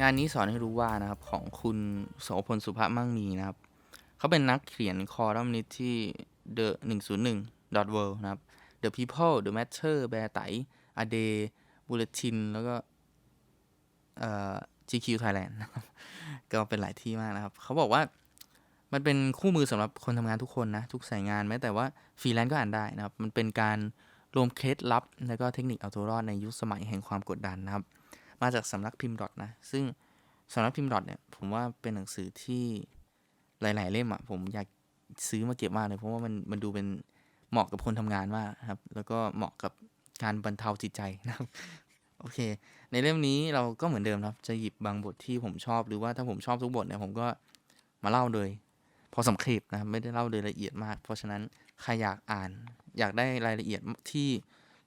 งานนี้สอนให้รู้ว่านะครับของคุณโสพลสุภาพมั่งมีนะครับ เขาเป็นนักเขียนคอลัมนิสต์ที่ the 101 dot world นะครับ the people the matter แบร์ไต a day bulletin แล้วก็เอ่อ GQ Thailand นะครับก็เป็นหลายที่มากนะครับ เขาบอกว่ามันเป็นคู่มือสำหรับคนทำงานทุกคนนะ ทุกสายงานแม้แต่ว่าฟรีแลนซ์ก็อ่านได้นะครับ มันเป็นการรวมเคล็ดลับ และก็เทคนิคเอาตัวรอดในยุคสมัยแห่งความกดดันนะครับ มาจากสำนักพิมพ์ดอทนะ ซึ่งสำนักพิมพ์ดอทเนี่ย ผมว่าเป็นหนังสือที่หลาย ๆ เล่มอะผมอยากซื้อมาเก็บมากเลย เพราะว่ามันมันดูเป็นเหมาะกับคนทำงานมากครับ แล้วก็เหมาะกับการบรรเทาจิตใจนะครับ โอเค ในเล่มนี้เราก็เหมือนเดิมครับ จะหยิบบางบทที่ผมชอบ หรือว่าถ้าผมชอบทุกบทเนี่ยผมก็มาเล่าเลยพอสำเร็จนะครับไม่ได้เล่าโดยละเอียดมาก เพราะฉะนั้นใครอยากอ่าน อยากได้รายละเอียดที่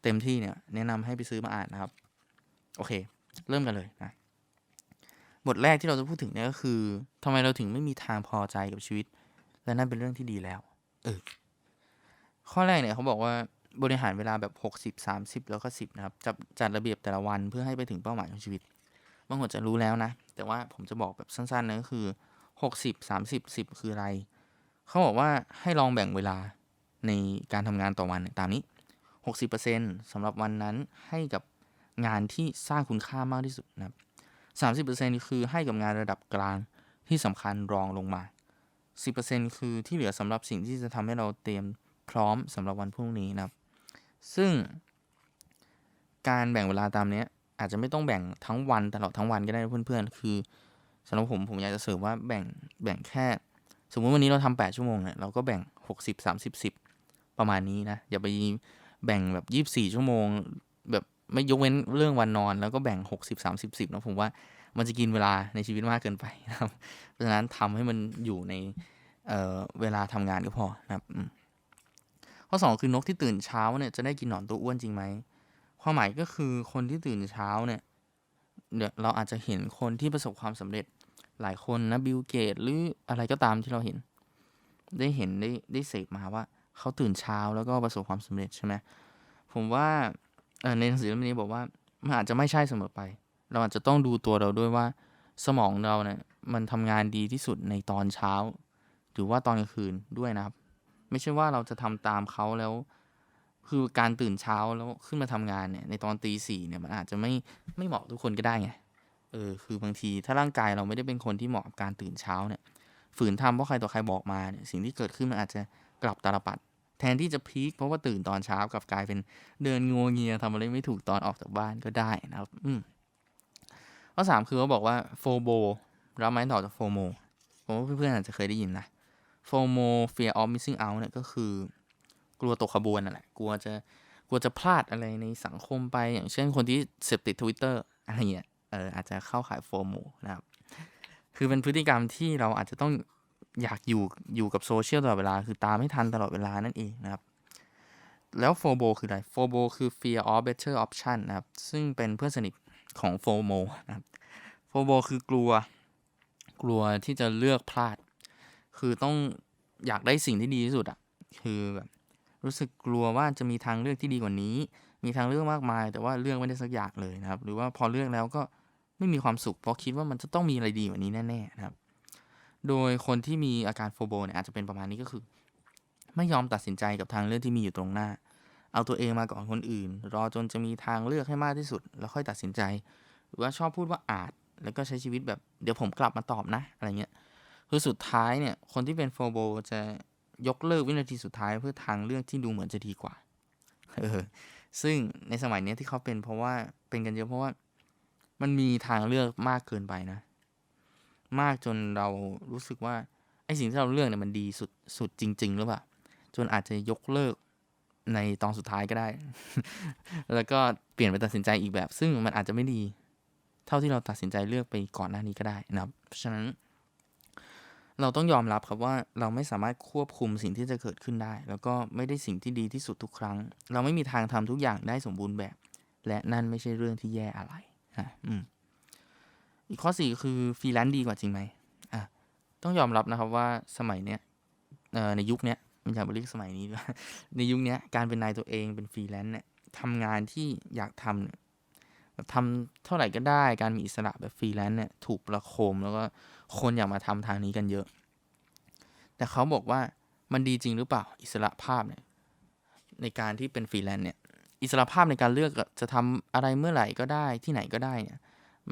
เต็มที่เนี่ยแนะนำให้ไปซื้อมาอ่านนะครับ โอเค เริ่มกันเลยนะ บทแรกที่เราจะพูดถึงเนี่ยก็คือทำไมเราถึงไม่มีทางพอใจกับชีวิต และนั่นเป็นเรื่องที่ดีแล้ว เออ ข้อแรกเนี่ยเขาบอกว่าบริหารเวลาแบบ 60 30 แล้วก็ 10 นะครับจัดจัดระเบียบแต่ละวันเพื่อให้ไปถึงเป้าหมายของชีวิต บางคนจะรู้แล้วนะ แต่ว่าผมจะบอกแบบสั้นๆนะก็คือ 60 30 10 คืออะไร เขาบอกว่าให้ลองแบ่งเวลาในการทำงานต่อวันเนี่ยตามนี้ 60%สำหรับวันนั้นให้กับ งานที่สร้างคุณค่ามากที่สุดนะครับ30%คือให้กับงานระดับกลางที่สำคัญรองลงมา10%คือที่เหลือสำหรับสิ่งที่จะทำให้เราเตรียมพร้อมสำหรับวันพรุ่งนี้นะครับ ซึ่ง การแบ่งเวลาตามเนี้ยอาจจะไม่ต้องแบ่งทั้งวันตลอดทั้งวันก็ได้เพื่อนๆ คือสำหรับผมผมอยากจะเสริมว่าแบ่งแบ่งแค่ สมมุติวันนี้เราทำ8ชั่วโมงเนี่ยเราก็แบ่ง 60 30 10 ประมาณนี้นะ อย่าไปแบ่งแบบ 24 ชั่วโมง ไม่ยกเว้นเรื่องวันนอน แล้วก็แบ่ง 60 30 10นะผมว่ามันจะกินเวลาในชีวิตมากเกินไปนะครับ เพราะฉะนั้นทำให้มันอยู่ในเเวลาทำงานก็พอนะครับข้อ 2 คือนกที่ตื่นเช้าเนี่ยจะได้กินหนอนตัวอ้วนจริงไหมความหมายก็คือคนที่ตื่นเช้าเนี่ยเดี๋ยวเราอาจจะเห็นคนที่ประสบความสำเร็จหลายคนนะบิลเกตหรืออะไรก็ตามที่เราเห็น ได้เห็นได้ได้เสพมาว่า เขาตื่นเช้าแล้วก็ประสบความสำเร็จใช่ไหมผมว่า ในหนังสือเล่มนี้บอกว่ามันอาจจะไม่ใช่เสมอไป เราอาจจะต้องดูตัวเราด้วยว่า สมองเราเนี่ยมันทำงานดีที่สุดในตอนเช้า หรือว่าตอนกลางคืนด้วยนะครับ ไม่ใช่ว่าเราจะทำตามเขาแล้ว คือการตื่นเช้าแล้วขึ้นมาทำงานเนี่ยในตอนตีสี่เนี่ยมันอาจจะไม่ไม่เหมาะทุกคนก็ได้ไงเออคือบางทีถ้าร่างกายเราไม่ได้เป็นคนที่เหมาะกับการตื่นเช้าเนี่ยฝืนทำเพราะใครต่อใครบอกมาเนี่ยสิ่งที่เกิดขึ้นมันอาจจะกลับตาลปัด ทนที่จะพีคเพราะว่าตื่นตอนเช้ากลับกลายเป็นเดินงัวเงียทำอะไรไม่ถูกตอนออกจากบ้านก็ได้นะครับ อืมข้อสามคือเขาบอกว่าโฟโบรับไม้ต่อจากโฟโมผมว่าเพื่อนๆอาจจะเคยได้ยินนะโฟโม fear of missing out เนี่ยก็คือกลัวตกขบวนนั่นแหละกลัวจะกลัวจะพลาดอะไรในสังคมไป อย่างเช่นคนที่เสพติดทวิตเตอร์อะไรเงี้ยเอออาจจะเข้าขายโฟโมนะครับ คือเป็นพฤติกรรมที่เราอาจจะต้อง อยากอยู่อยู่กับโซเชียลตลอดเวลา คือตามไม่ทันตลอดเวลานั่นเองนะครับ แล้วโฟโบคืออะไรโฟโบคือ fear of better option นะครับ ซึ่งเป็นเพื่อนสนิทของโฟโมนะครับโฟโบคือกลัว กลัวที่จะเลือกพลาด คือต้องอยากได้สิ่งที่ดีที่สุดอะคือแบบรู้สึกกลัวว่าจะมีทางเลือกที่ดีกว่านี้ มีทางเลือกมากมาย แต่ว่าเลือกไม่ได้สักอย่างเลยนะครับ หรือว่าพอเลือกแล้วก็ไม่มีความสุข เพราะคิดว่ามันจะต้องมีอะไรดีกว่านี้แน่ๆนะครับ โดยคนที่มีอาการโฟโบเนี่ยอาจจะเป็นประมาณนี้ก็คือ ไม่ยอมตัดสินใจกับทางเลือกที่มีอยู่ตรงหน้า เอาตัวเองมาก่อนคนอื่น รอจนจะมีทางเลือกให้มากที่สุด แล้วค่อยตัดสินใจ หรือว่าชอบพูดว่าอาจ แล้วก็ใช้ชีวิตแบบเดี๋ยวผมกลับมาตอบนะอะไรเงี้ย คือสุดท้ายเนี่ยคนที่เป็นโฟโบจะยกเลิกวินาทีสุดท้ายเพื่อทางเลือกที่ดูเหมือนจะดีกว่า เออ ซึ่งในสมัยนี้ที่เขาเป็นเพราะว่าเป็นกันเยอะเพราะว่า มันมีทางเลือกมากเกินไปนะ มากจนเรารู้สึกว่าไอสิ่งที่เราเลือกเนี่ยมันดีสุดสุดจริง ๆ หรือเปล่า จนอาจจะยกเลิกในตอนสุดท้ายก็ได้ แล้วก็เปลี่ยนไปตัดสินใจอีกแบบ ซึ่งมันอาจจะไม่ดี เท่าที่เราตัดสินใจเลือกไปก่อนหน้านี้ก็ได้นะครับ เพราะฉะนั้น เราต้องยอมรับครับว่าเราไม่สามารถควบคุมสิ่งที่จะเกิดขึ้นได้ แล้วก็ไม่ได้สิ่งที่ดีที่สุดทุกครั้ง เราไม่มีทางทำทุกอย่างได้สมบูรณ์แบบ และนั่นไม่ใช่เรื่องที่แย่อะไรนะอืม อีกข้อสี่คือฟรีแลนซ์ดีกว่าจริงไหมอะต้องยอมรับนะครับว่าสมัยเนี้ยในยุคเนี้ยมันอยากเรียกสมัยนี้ด้วยในยุคเนี้ยการเป็นนายตัวเองเป็นฟรีแลนซ์เนี่ยทำงานที่อยากทำเนี่ยแบบทำเท่าไหร่ก็ได้การมีอิสระแบบฟรีแลนซ์เนี่ยถูกประโคมแล้วก็คนอยากมาทำทางนี้กันเยอะ แต่เขาบอกว่ามันดีจริงหรือเปล่าอิสระภาพเนี่ยในการที่เป็นฟรีแลนซ์เนี่ยอิสระภาพในการเลือกจะทำอะไรเมื่อไหร่ก็ได้ที่ไหนก็ได้เนี่ย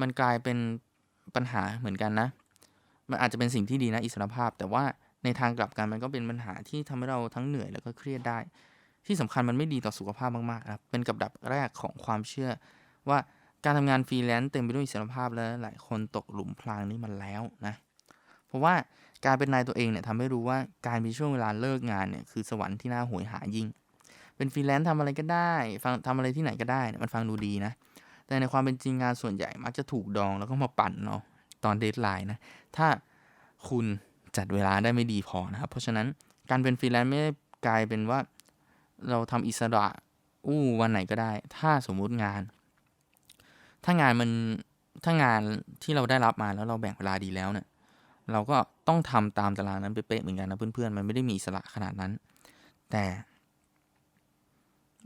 มันกลายเป็นปัญหาเหมือนกันนะ มันอาจจะเป็นสิ่งที่ดีนะอิสรภาพ แต่ว่าในทางกลับกันมันก็เป็นปัญหาที่ทำให้เราทั้งเหนื่อยแล้วก็เครียดได้ ที่สำคัญมันไม่ดีต่อสุขภาพมากๆครับเป็นกับดักแรกของความเชื่อ ว่าการทำงานฟรีแลนซ์เต็มไปด้วยอิสรภาพแล้วหลายคนตกหลุมพรางนี้มันแล้วนะเพราะว่าการเป็นนายตัวเองเนี่ยทำให้รู้ว่าการมีช่วงเวลาเลิกงานเนี่ยคือสวรรค์ที่น่าหวยหายิ่ง เป็นฟรีแลนซ์ทำอะไรก็ได้ ฟังทำอะไรที่ไหนก็ได้เนี่ยมันฟังดูดีนะ แต่ในความเป็นจริงงานส่วนใหญ่มักจะถูกดองแล้วก็มาปั่นเนาะตอนเดทไลน์นะ ถ้าคุณจัดเวลาได้ไม่ดีพอนะครับ เพราะฉะนั้นการเป็นฟรีแลนซ์ไม่ได้กลายเป็นว่าเราทำอิสระอู้วันไหนก็ได้ ถ้าสมมุติงาน ถ้างานมันถ้างานที่เราได้รับมาแล้วเราแบ่งเวลาดีแล้วเนี่ยเราก็ต้องทำตามตารางนั้นเป๊ะๆเหมือนกันนะเพื่อนๆมันไม่ได้มีอิสระขนาดนั้น แต่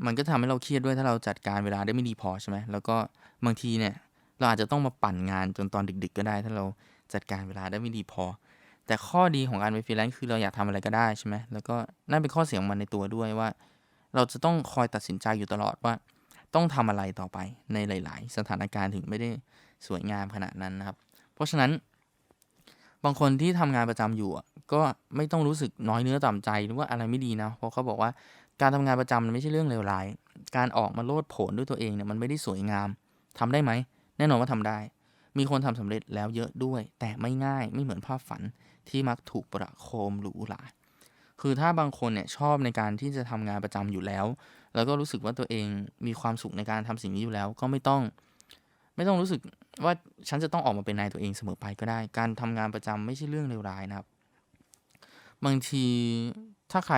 มันก็ทำให้เราเครียดด้วยถ้าเราจัดการเวลาได้ไม่ดีพอใช่ไหมแล้วก็บางทีเนี่ย เราอาจจะต้องมาปั่นงานจนตอนดึก ๆ ก็ได้ ถ้าเราจัดการเวลาได้ไม่ดีพอ แต่ข้อดีของการเป็นฟรีแลนซ์คือเราอยากทำอะไรก็ได้ใช่ไหมแล้วก็นั่นเป็นข้อเสียของมันในตัวด้วยว่า เราจะต้องคอยตัดสินใจอยู่ตลอดว่า ต้องทำอะไรต่อไปในหลาย ๆ สถานการณ์ถึงไม่ได้สวยงามขนาดนั้นนะครับ เพราะฉะนั้น บางคนที่ทำงานประจำอยู่ก็ไม่ต้องรู้สึกน้อยเนื้อต่ำใจหรือว่าอะไรไม่ดีนะเพราะเขาบอกว่า การทำงานประจำมันไม่ใช่เรื่องเลวร้าย การออกมาโลดโผนด้วยตัวเองเนี่ยมันไม่ได้สวยงามทำได้ไหม แน่นอนว่าทำได้ มีคนทำสำเร็จแล้วเยอะด้วย แต่ไม่ง่ายไม่เหมือนภาพฝันที่มักถูกประโคมหรูหราคือถ้าบางคนเนี่ยชอบในการที่จะทำงานประจำอยู่แล้ว แล้วก็รู้สึกว่าตัวเองมีความสุขในการทำสิ่งนี้อยู่แล้ว ก็ไม่ต้อง ไม่ต้องรู้สึกว่าฉันจะต้องออกมาเป็นนายตัวเองเสมอไปก็ได้ การทำงานประจำไม่ใช่เรื่องเลวร้ายนะครับ บางทีถ้าใคร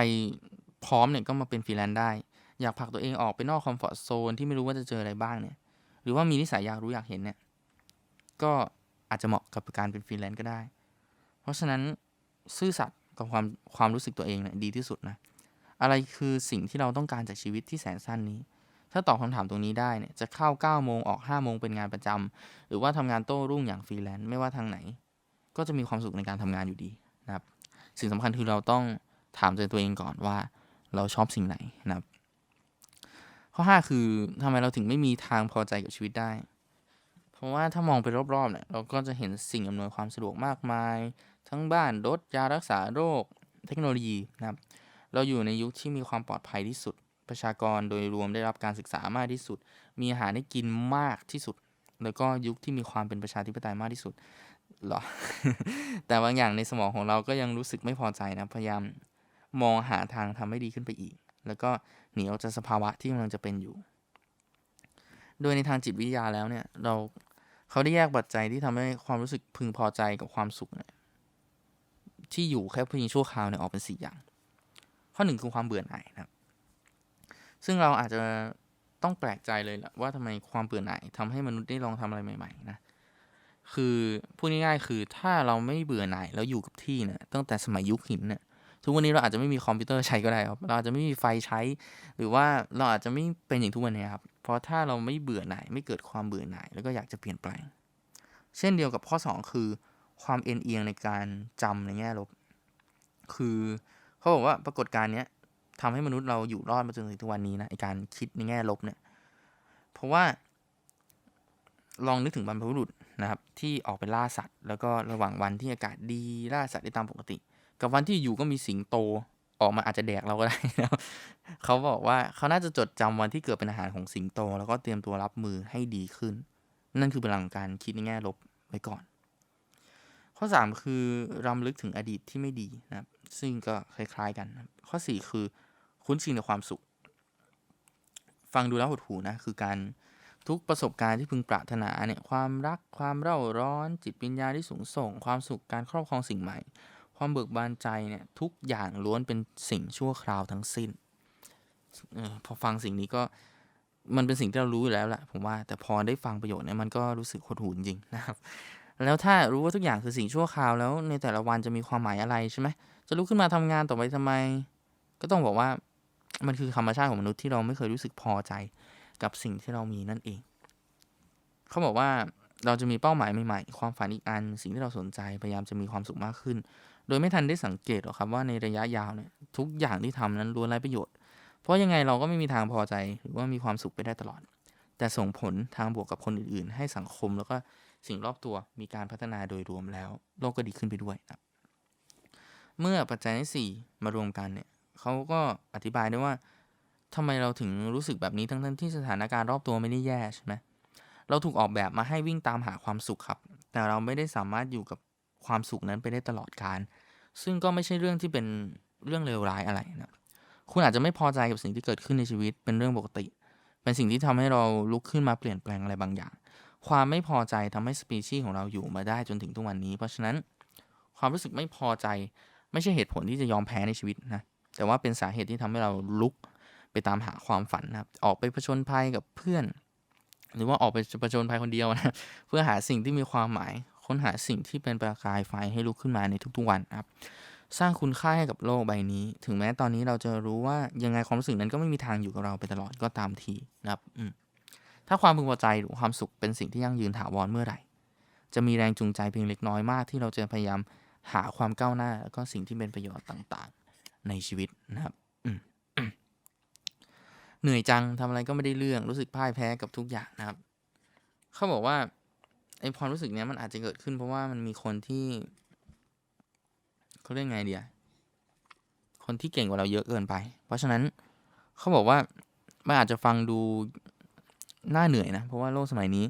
พร้อมเนี่ยก็มาเป็นฟรีแลนซ์ได้ อยากผลักตัวเองออกไปนอกคอมฟอร์ทโซนที่ไม่รู้ว่าจะเจออะไรบ้างเนี่ย หรือว่ามีนิสัยอยากรู้อยากเห็นเนี่ย ก็อาจจะเหมาะกับการเป็นฟรีแลนซ์ก็ได้ เพราะฉะนั้นซื่อสัตย์กับความความรู้สึกตัวเองเนี่ยดีที่สุดนะ อะไรคือสิ่งที่เราต้องการจากชีวิตที่แสนสั้นนี้ ถ้าตอบคำถามตรงนี้ได้เนี่ย จะเข้า9โมงออก5โมงเป็นงานประจำหรือว่าทำงานโต้รุ่งอย่างฟรีแลนซ์ไม่ว่าทางไหน ก็จะมีความสุขในการทำงานอยู่ดีนะครับ สิ่งสำคัญคือเราต้องถามใจตัวเองก่อนว่า เราชอบสิ่งไหนนะครับ ข้อ 5 คือทำไมเราถึงไม่มีทางพอใจกับชีวิตได้ เพราะว่าถ้ามองไปรอบๆเนี่ยเราก็จะเห็นสิ่งอำนวยความสะดวกมากมาย ทั้งบ้านรถยารักษาโรค เทคโนโลยีนะครับ เราอยู่ในยุคที่มีความปลอดภัยที่สุด ประชากรโดยรวมได้รับการศึกษามากที่สุด มีอาหารให้กินมากที่สุด แล้วก็ยุคที่มีความเป็นประชาธิปไตยมากที่สุดหรอ แต่บางอย่างในสมองของเราก็ยังรู้สึกไม่พอใจนะ พยายาม มองหาทางทำให้ดีขึ้นไปอีก แล้วก็หนีออกจากสภาวะที่กำลังจะเป็นอยู่ โดยในทางจิตวิทยาแล้วเนี่ยเราเขาได้แยกปัจจัยที่ทำให้ความรู้สึกพึงพอใจกับความสุขเนี่ยที่อยู่แค่เพียงชั่วคราวเนี่ยออกเป็นสี่อย่าง ข้อหนึ่งคือความเบื่อหน่ายนะครับ ซึ่งเราอาจจะต้องแปลกใจเลยแหละว่าทำไมความเบื่อหน่ายทำให้มนุษย์ได้ลองทำอะไรใหม่ ๆ นะ คือพูดง่ายๆคือถ้าเราไม่เบื่อหน่ายแล้วอยู่กับที่เนี่ยตั้งแต่สมัยยุคหินเนี่ย ทุกวันนี้เราอาจจะไม่มีคอมพิวเตอร์ใช้ก็ได้ครับ เราอาจจะไม่มีไฟใช้ หรือว่าเราอาจจะไม่เป็นอย่างทุกวันนี้ครับ เพราะถ้าเราไม่เบื่อหน่ายไม่เกิดความเบื่อหน่ายแล้วก็อยากจะเปลี่ยนแปลง เช่นเดียวกับข้อ 2 คือ ความเอ็นเอียงในการจำในแง่ลบ คือเขาบอกว่าปรากฏการณ์นี้ทำให้มนุษย์เราอยู่รอดมาจนถึงทุกวันนี้นะไอการคิดในแง่ลบเนี่ย เพราะว่าลองนึกถึงบรรพบุรุษนะครับที่ออกไปล่าสัตว์ แล้วก็ระหว่างวันที่อากาศดีล่าสัตว์ได้ตามปกติ กับวันที่อยู่ก็มีสิงโตออกมาอาจจะแดกเราก็ได้นะเขาบอกว่าเขาน่าจะจดจำวันที่เกิดเป็นอาหารของสิงโต แล้วก็เตรียมตัวรับมือให้ดีขึ้น นั่นคือพลังการคิดในแง่ลบไว้ก่อน ข้อ 3 คือรำลึกถึงอดีตที่ไม่ดีนะครับ ซึ่งก็คล้าย ๆ กัน ข้อ 4 คือคุ้นชินกับความสุข ฟังดูแล้วหดหูนะ คือการทุกประสบการณ์ที่พึงปรารถนาเนี่ย ความรัก ความเร่าร้อน จิตวิญญาณที่สูงส่ง ความสุข การครอบครองสิ่งใหม่ ความเบิกบานใจเนี่ยทุกอย่างล้วนเป็นสิ่งชั่วคราวทั้งสิ้นออพอฟังสิ่งนี้ก็มันเป็นสิ่งที่เรารู้อยู่แล้วแหละผมว่าแต่พอได้ฟังประโยชน์เนี่ยมันก็รู้สึกหดหูจริงนะครับ แล้วถ้ารู้ว่าทุกอย่างคือสิ่งชั่วคราวแล้วในแต่ละวันจะมีความหมายอะไรใช่ไหมจะลุกขึ้นมาทำงานต่อไปทำไม ก็ต้องบอกว่ามันคือธรรมชาติของมนุษย์ที่เราไม่เคยรู้สึกพอใจกับสิ่งที่เรามีนั่นเอง เขาบอกว่าเราจะมีเป้าหมายใหม่ๆ ความฝันอีกอัน สิ่งที่เราสนใจพยายามจะมีความสุขมากขึ้น ดยไม่ทันได้สังเกตหรอกครับว่าในระยะยาวเนี่ยทุกอย่างที่ทำนั้นล้วนไร้ประโยชน์ เพราะยังไงเราก็ไม่มีทางพอใจหรือว่ามีความสุขไปได้ตลอด แต่ส่งผลทางบวกกับคนอื่นๆ ให้สังคมแล้วก็สิ่งรอบตัวมีการพัฒนาโดยรวมแล้ว โลกก็ดีขึ้นไปด้วยครับ เมื่อปัจจัยทั้งสี่มารวมกันเนี่ยเขาก็อธิบายได้ว่าทำไมเราถึงรู้สึกแบบนี้ทั้งๆที่สถานการณ์รอบตัวไม่ได้แย่ใช่ไหมเราถูกออกแบบมาให้วิ่งตามหาความสุขครับ แต่เราไม่ได้สามารถอยู่กับความสุขนั้นไปได้ตลอดการ ซึ่งก็ไม่ใช่เรื่องที่เป็นเรื่องเลวร้ายอะไรนะคุณอาจจะไม่พอใจกับสิ่งที่เกิดขึ้นในชีวิตเป็นเรื่องปกติ เป็นสิ่งที่ทำให้เราลุกขึ้นมาเปลี่ยนแปลงอะไรบางอย่าง ความไม่พอใจทำให้สปีชีส์ของเราอยู่มาได้จนถึงทุกวันนี้ เพราะฉะนั้นความรู้สึกไม่พอใจไม่ใช่เหตุผลที่จะยอมแพ้ในชีวิตนะ แต่ว่าเป็นสาเหตุที่ทำให้เราลุกไปตามหาความฝันนะครับ ออกไปผจญภัยกับเพื่อน หรือว่าออกไปผจญภัยคนเดียวนะ เพื่อหาสิ่งที่มีความหมาย ค้นหาสิ่งที่เป็นประกายไฟให้ลุกขึ้นมาในทุกๆวันครับ สร้างคุณค่าให้กับโลกใบนี้ ถึงแม้ตอนนี้เราจะรู้ว่ายังไงความรู้สึกนั้นก็ไม่มีทางอยู่กับเราไปตลอดก็ตามทีนะครับถ้าความพึงพอใจหรือความสุขเป็นสิ่งที่ยั่งยืนถาวรเมื่อไหร่ จะมีแรงจูงใจเพียงเล็กน้อยมากที่เราจะพยายามหาความก้าวหน้าแล้วก็สิ่งที่เป็นประโยชน์ต่างๆ ในชีวิตนะครับเหนื่อยจังทำอะไรก็ไม่ได้เรื่องรู้สึกพ่ายแพ้กับทุกอย่างนะครับ เขาบอกว่า ไอความรู้สึกเนี้ยมันอาจจะเกิดขึ้นเพราะว่ามันมีคนที่เขาเรียกไงเดียคนที่เก่งกว่าเราเยอะเกินไป เพราะฉะนั้นเขาบอกว่ามันอาจจะฟังดูน่าเหนื่อยนะ เพราะว่าโลกสมัยนี้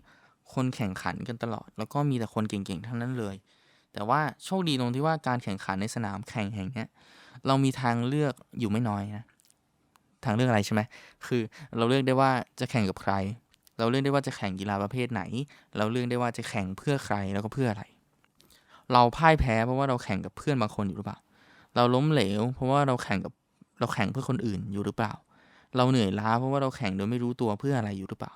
คนแข่งขันกันตลอด แล้วก็มีแต่คนเก่งๆทั้งนั้นเลย แต่ว่าโชคดีตรงที่ว่าการแข่งขันในสนามแข่งแห่งเนี้ยเรามีทางเลือกอยู่ไม่น้อยนะ ทางเลือกอะไรใช่ไหมคือเราเลือกได้ว่าจะแข่งกับใคร เราเลือกได้ว่าจะแข่งกีฬาประเภทไหน เราเลือกได้ว่าจะแข่งเพื่อใครแล้วก็เพื่ออะไร เราพ่ายแพ้เพราะว่าเราแข่งกับเพื่อนบางคนอยู่หรือเปล่า เราล้มเหลว เพราะว่าเราแข่งกับเราแข่งเพื่อคนอื่นอยู่หรือเปล่า เราเหนื่อยล้าเพราะว่าเราแข่งโดยไม่รู้ตัวเพื่ออะไรอยู่หรือเปล่า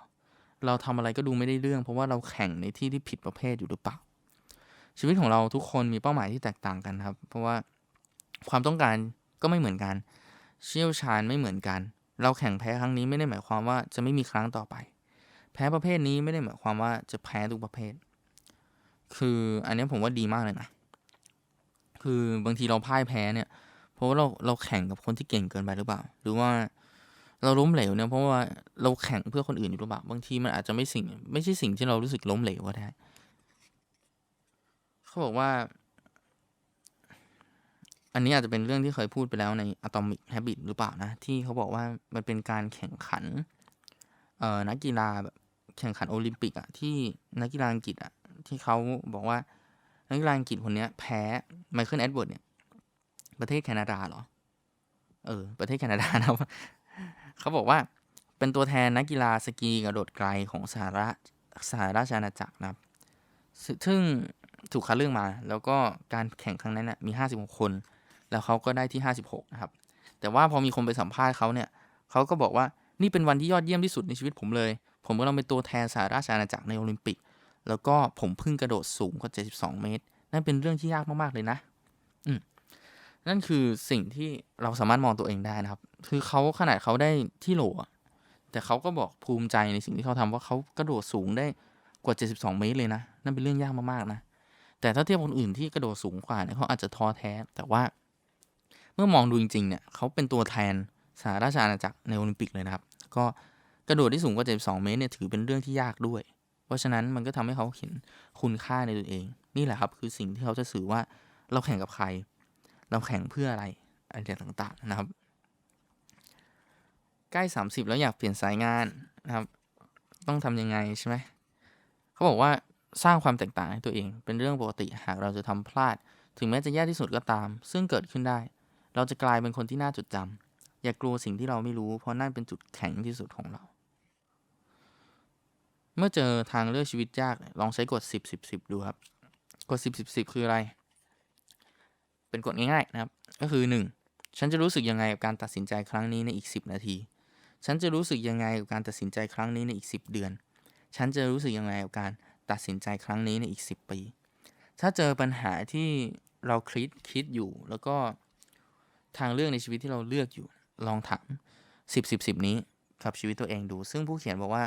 เราทำอะไรก็ดูไม่ได้เรื่อง เพราะว่าเราแข่งในที่ที่ผิดประเภทอยู่หรือเปล่า ชีวิตของเราทุกคนมีเป้าหมายที่แตกต่างกันครับ เพราะว่าความต้องการก็ไม่เหมือนกัน เชี่ยวชาญไม่เหมือนกัน เราแข่งแพ้ครั้งนี้ไม่ได้หมายความว่าจะไม่มีครั้งต่อไป แพ้ประเภทนี้ไม่ได้หมายความว่าจะแพ้ทุกประเภท คืออันนี้ผมว่าดีมากเลยนะ คือบางทีเราพ่ายแพ้เนี่ย เพราะว่าเราเราแข่งกับคนที่เก่งเกินไปหรือเปล่า หรือว่าเราล้มเหลวเนี่ยเพราะว่าเราแข่งเพื่อคนอื่นอยู่หรือเปล่า บางทีมันอาจจะไม่สิ่ง ไม่ใช่สิ่งที่เรารู้สึกล้มเหลวก็ได้ เขาบอกว่า อันนี้อาจจะเป็นเรื่องที่เคยพูดไปแล้วใน Atomic Habit หรือเปล่านะ ที่เขาบอกว่ามันเป็นการแข่งขัน เอ่อนักกีฬาแบบ แข่งขันโอลิมปิกอะที่นักกีฬาอังกฤษอะที่เขาบอกว่านักกีฬาอังกฤษคนนี้แพ้ไมเคิลแอดเวิร์ดเนี่ย ประเทศแคนาดาเหรอ เออ ประเทศแคนาดานะครับเขาบอกว่าเป็นตัวแทนนักกีฬาสกีกระโดดไกลของสหรัฐสหราชอาณาจักรนะครับ ซึ่งถูกคัดเลือกมา แล้วก็การแข่งครั้งนั้นนะมี 56 คน แล้วเขาก็ได้ที่ 56 นะครับ แต่ว่าพอมีคนไปสัมภาษณ์เขาเนี่ยเขาก็บอกว่านี่เป็นวันที่ยอดเยี่ยมที่สุดในชีวิตผมเลย ผมกำลังเป็นตัวแทนสหราชอาณาจักรในโอลิมปิก แล้วก็ผมเพิ่งกระโดดสูงกว่า 72 เมตร นั่นเป็นเรื่องที่ยากมาก ๆ เลยนะ อืม นั่นคือสิ่งที่เราสามารถมองตัวเองได้นะครับ คือเขาขนาดเขาได้ที่โหลแต่เขาก็บอกภูมิใจในสิ่งที่เขาทำว่าเขากระโดดสูงได้กว่า 72 เมตรเลยนะ นั่นเป็นเรื่องยากมากๆนะ แต่ถ้าเทียบคนอื่นที่กระโดดสูงกว่าเนี่ยเขาอาจจะท้อแท้ แต่ว่า เมื่อมองดูจริงๆเนี่ยเขาเป็นตัวแทนสหราชอาณาจักรในโอลิมปิกเลยนะครับ ก็ กระโดดที่สูงกว่า 72 เมตรเนี่ยถือเป็นเรื่องที่ยากด้วย เพราะฉะนั้นมันก็ทำให้เขาเห็นคุณค่าในตัวเอง นี่แหละครับคือสิ่งที่เขาจะสื่อว่าเราแข่งกับใคร เราแข่งเพื่ออะไรอะไรต่างๆนะครับ ใกล้ 30 แล้วอยากเปลี่ยนสายงานนะครับ ต้องทำยังไงใช่ไหมเขาบอกว่าสร้างความแตกต่างให้ตัวเอง เป็นเรื่องปกติหากเราจะทำพลาด ถึงแม้จะแย่ที่สุดก็ตาม ซึ่งเกิดขึ้นได้ เราจะกลายเป็นคนที่น่าจดจำอย่ากลัวสิ่งที่เราไม่รู้ เพราะนั่นเป็นจุดแข็งที่สุดของเรา เมื่อเจอทางเลือกชีวิตยาก ลองใช้กฎ 10 10 10 ดูครับ กฎ 10 10 10 คืออะไร เป็นกฎง่ายๆนะครับ ก็คือ 1. ฉันจะรู้สึกยังไงกับการตัดสินใจครั้งนี้ในอีก 10 นาที ฉันจะรู้สึกยังไงกับการตัดสินใจครั้งนี้ในอีก 10 เดือน ฉันจะรู้สึกยังไงกับการตัดสินใจครั้งนี้ในอีก 10 ปี ถ้าเจอปัญหาที่เราคิดคิดอยู่ แล้วก็ทางเลือกในชีวิตที่เราเลือกอยู่ ลองถาม 10 10 10 นี้กับชีวิตตัวเองดู ซึ่งผู้เขียนบอกว่า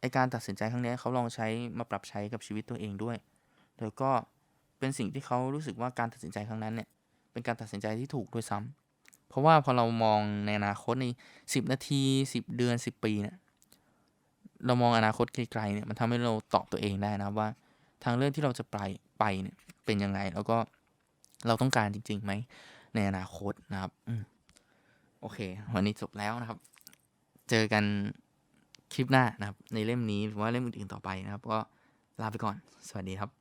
ไอการตัดสินใจครั้งนี้เขาลองใช้มาปรับใช้กับชีวิตตัวเองด้วย แล้วก็เป็นสิ่งที่เขารู้สึกว่าการตัดสินใจครั้งนั้นเนี่ย เป็นการตัดสินใจที่ถูกด้วยซ้ำเพราะว่าพอเรามองในอนาคตใน 10 นาที 10 เดือน 10 ปีเนี่ย เรามองอนาคตไกลๆเนี่ย มันทำให้เราตอบตัวเองได้นะว่า ทางเลือกที่เราจะไปไปเนี่ยเป็นยังไง แล้วก็เราต้องการจริงๆไหมในอนาคตนะครับอโอเค วันนี้จบแล้วนะครับ เจอกัน คลิปหน้านะครับ ในเล่มนี้หรือว่าเล่มอื่นๆต่อไปนะครับ ก็ลาไปก่อน สวัสดีครับ